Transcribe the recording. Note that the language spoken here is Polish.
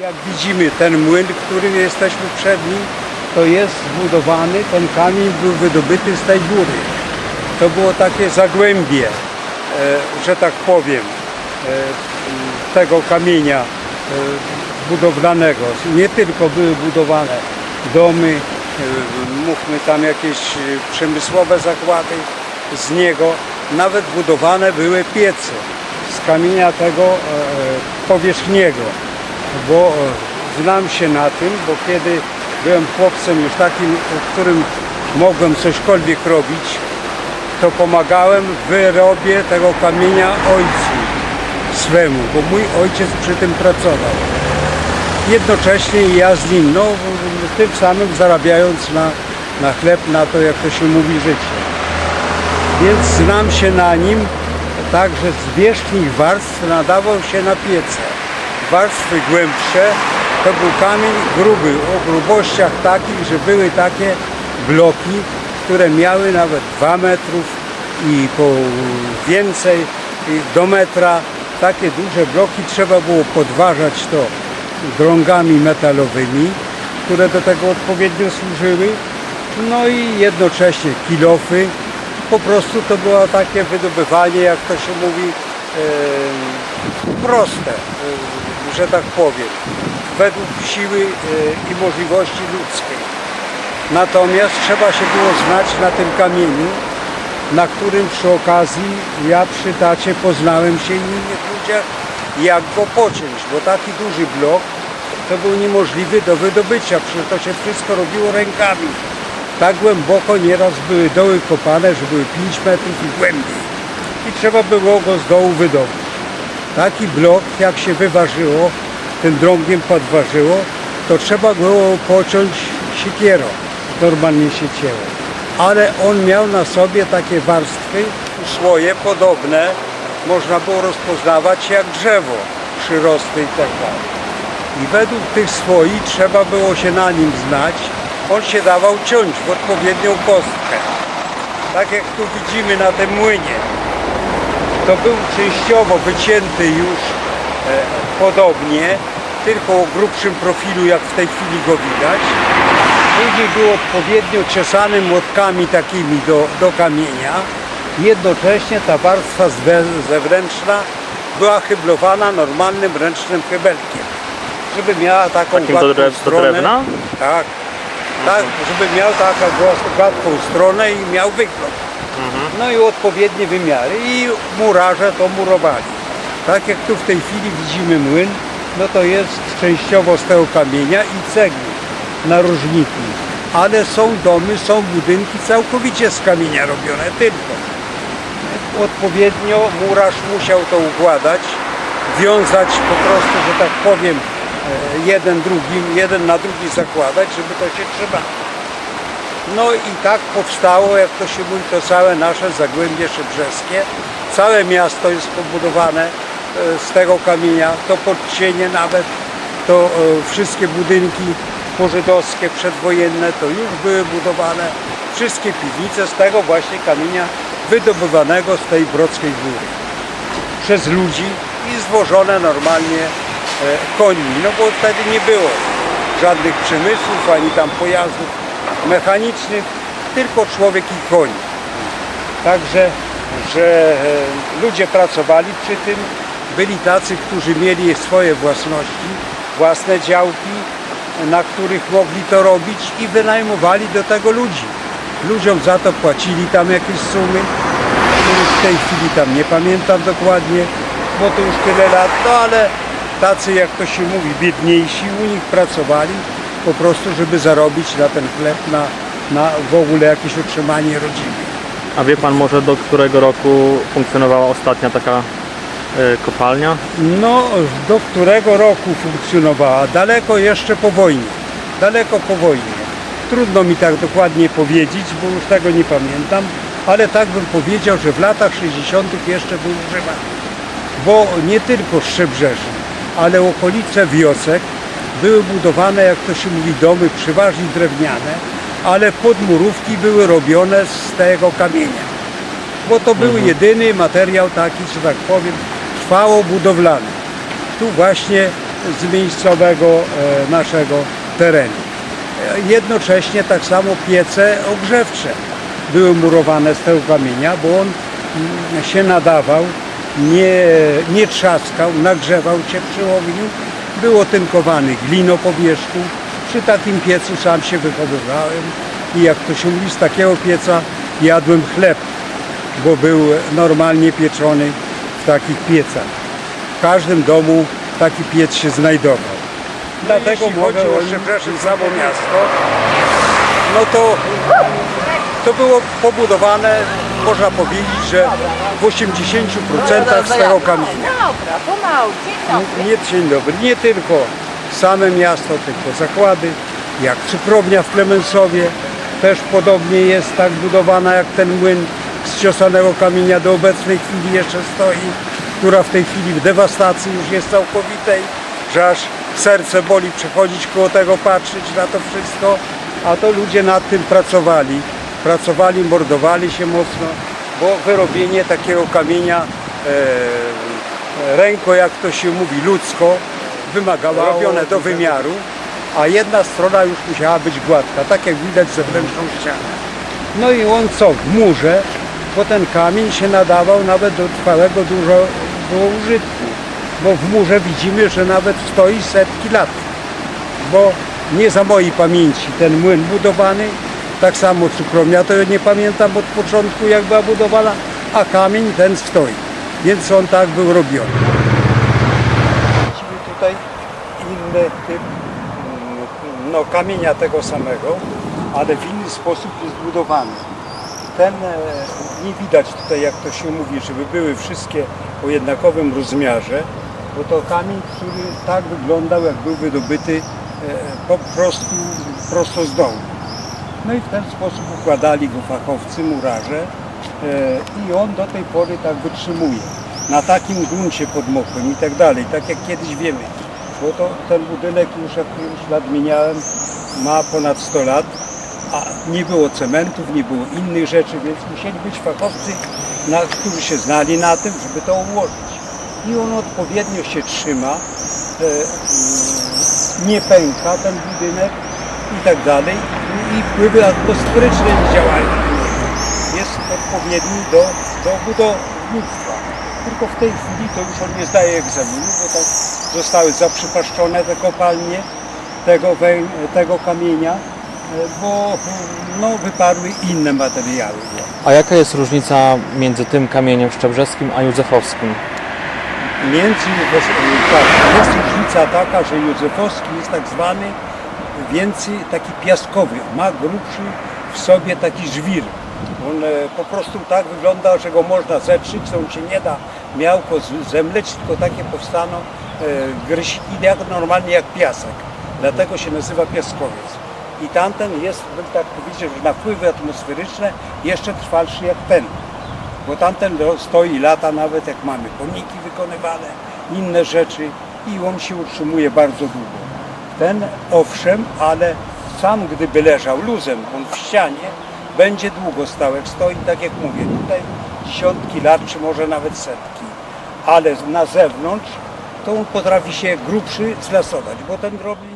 Jak widzimy ten młyn, którym jesteśmy przed nim, to jest zbudowany, ten kamień był wydobyty z tej góry. To było takie zagłębie, e, że tak powiem, e, tego kamienia e, budowlanego. Nie tylko były budowane domy, mówmy tam jakieś przemysłowe zakłady z niego, nawet budowane były piece z kamienia tego powierzchniego, bo e, znam się na tym, bo kiedy byłem chłopcem już takim, w którym mogłem cośkolwiek robić, to pomagałem w wyrobie tego kamienia ojcu swemu, bo mój ojciec przy tym pracował. Jednocześnie ja z nim, no tym samym zarabiając na, na chleb, na to jak to się mówi życie. Więc znam się na nim, także z wierzchnich warstw nadawał się na piece. Warstwy głębsze to był kamień gruby, o grubościach takich, że były takie bloki, które miały nawet 2 metrów i po więcej do metra. Takie duże bloki trzeba było podważać to drągami metalowymi, które do tego odpowiednio służyły. No i jednocześnie kilofy. Po prostu to było takie wydobywanie, jak to się mówi, proste, że tak powiem, według siły e, i możliwości ludzkiej. Natomiast trzeba się było znać na tym kamieniu, na którym przy okazji ja przy tacie poznałem się innych ludziach, jak go pociąć, bo taki duży blok to był niemożliwy do wydobycia, przecież to się wszystko robiło rękami. Tak głęboko nieraz były doły kopane, że były 5 metrów i głębiej. I trzeba było go z dołu wydobyć. Taki blok, jak się wyważyło, tym drągiem podważyło, to trzeba było pociąć siekierą. Normalnie się. Ale on miał na sobie takie warstwy, słoje podobne, można było rozpoznawać jak drzewo, przyrosty i tak dalej. I według tych swoi trzeba było się na nim znać. On się dawał ciąć w odpowiednią kostkę. Tak jak tu widzimy na tym młynie. To był częściowo wycięty już e, podobnie, tylko o grubszym profilu, jak w tej chwili go widać. Później był odpowiednio ciosany młotkami takimi do, do kamienia. Jednocześnie ta warstwa zewnętrzna była hyblowana normalnym ręcznym chybelkiem, żeby miała taką Takim gładką do stronę. drewna? Tak, tak, żeby miał taką gła- gładką stronę i miał wygląd. No i odpowiednie wymiary i murarze to murowali. Tak jak tu w tej chwili widzimy młyn, no to jest częściowo z tego kamienia i cegły narożniki. Ale są domy, są budynki całkowicie z kamienia robione tylko. Odpowiednio murarz musiał to układać, wiązać po prostu, że tak powiem, e, jeden drugim, jeden na drugi zakładać, żeby to się trzymało. No i tak powstało, jak to się mówi, to całe nasze Zagłębie Szybrzeskie. Całe miasto jest pobudowane e, z tego kamienia, to podcienie nawet, to e, wszystkie budynki pożydowskie, przedwojenne, to już były budowane. Wszystkie piwnice z tego właśnie kamienia wydobywanego z tej Brodzkiej Góry. Przez ludzi i zwożone normalnie e, końmi, no bo wtedy nie było żadnych przemysłów, ani tam pojazdów mechanicznych, tylko człowiek i koń. Także, że e, ludzie pracowali przy tym, byli tacy, którzy mieli swoje własności, własne działki, na których mogli to robić i wynajmowali do tego ludzi. Ludziom za to płacili tam jakieś sumy, których w tej chwili tam nie pamiętam dokładnie, bo to już tyle lat, no ale tacy jak to się mówi, biedniejsi u nich pracowali po prostu, żeby zarobić na ten chleb, na, na w ogóle jakieś utrzymanie rodziny. A wie pan może do którego roku funkcjonowała ostatnia taka e, kopalnia? No, do którego roku funkcjonowała? Daleko jeszcze po wojnie. Daleko po wojnie. Trudno mi tak dokładnie powiedzieć, bo już tego nie pamiętam, ale tak bym powiedział, że w latach 60. jeszcze był używany. Bo nie tylko Szczebrzeszyn, ale okolice wiosek były budowane, jak to się mówi, domy przeważnie drewniane, ale podmurówki były robione z tego kamienia bo to był jedyny materiał taki, że tak powiem, trwało budowlany. Tu właśnie z miejscowego e, naszego terenu. E, Jednocześnie tak samo piece ogrzewcze były murowane z tego kamienia, bo on mm, się nadawał, nie, nie trzaskał, nagrzewał się przy ogniu, był otynkowany glino po wierzchu. Przy takim piecu sam się wychowywałem i jak to się mówi, z takiego pieca jadłem chleb, bo był normalnie pieczony w takich piecach. W każdym domu taki piec się znajdował. Dlatego jeśli mogę chodzi o Szczebrzeszyn, samo miasto, no to, to było pobudowane, można powiedzieć, że w 80% z tego kamienia. Dobra, pomału, dzień dobry. Nie, dzień dobry, nie tylko same miasto, tylko zakłady, jak cukrownia w Klemensowie, też podobnie jest tak budowana jak ten młyn z ciosanego kamienia do obecnej chwili jeszcze stoi, która w tej chwili w dewastacji już jest całkowitej, że aż serce boli przechodzić koło tego, patrzeć na to wszystko, a to ludzie nad tym pracowali, pracowali, mordowali się mocno, bo wyrobienie takiego kamienia e, ręko, jak to się mówi, ludzko, wymagało robione do wymiaru, a jedna strona już musiała być gładka, tak jak widać zewnętrzną ścianę. No i on co, w murze, bo ten kamień się nadawał nawet do trwałego dużo użytku, bo w murze widzimy, że nawet stoi setki lat, bo nie za mojej pamięci ten młyn budowany, tak samo cukrownia, to ja nie pamiętam od początku jak była budowana, a kamień ten stoi, więc on tak był robiony. Widzimy tutaj inny typ mm, no, kamienia tego samego, ale w inny sposób jest budowany. Ten e, nie widać tutaj, jak to się mówi, żeby były wszystkie o jednakowym rozmiarze, bo to kamień, który tak wyglądał, jak był wydobyty e, po prostu prosto z dołu. No i w ten sposób układali go fachowcy, murarze e, i on do tej pory tak wytrzymuje. Na takim gruncie podmokłym i tak dalej, tak jak kiedyś wiemy. Bo to ten budynek już, jak już nadmieniałem, ma ponad 100 lat, a nie było cementów, nie było innych rzeczy, więc musieli być fachowcy, na, którzy się znali na tym, żeby to ułożyć. I on odpowiednio się trzyma, e, nie pęka ten budynek i tak dalej. I wpływy atmosferyczne na niego. Jest odpowiedni do, do budownictwa. Tylko w tej chwili to już on nie zdaje egzaminu, bo tak zostały zaprzepaszczone te kopalnie tego, tego kamienia, bo no, wyparły inne materiały. A jaka jest różnica między tym kamieniem szczebrzeskim a józefowskim? Między Józef- tak, jest różnica taka, że Józefowski jest tak zwany więcej taki piaskowy, ma grubszy w sobie taki żwir. On e, po prostu tak wygląda, że go można zetrzyć, to on się nie da miałko zemleć, tylko takie powstaną e, gryźki jak normalnie jak piasek. Dlatego się nazywa piaskowiec. I tamten jest, bym tak powiedział, że na wpływy atmosferyczne jeszcze trwalszy jak ten bo tamten stoi lata nawet, jak mamy pomniki wykonywane, inne rzeczy i on się utrzymuje bardzo długo. Ten owszem, ale sam gdyby leżał luzem, on w ścianie, będzie długo stał, jak stoi, tak jak mówię, tutaj dziesiątki lat, czy może nawet setki, ale na zewnątrz to on potrafi się grubszy zlasować, bo ten drobny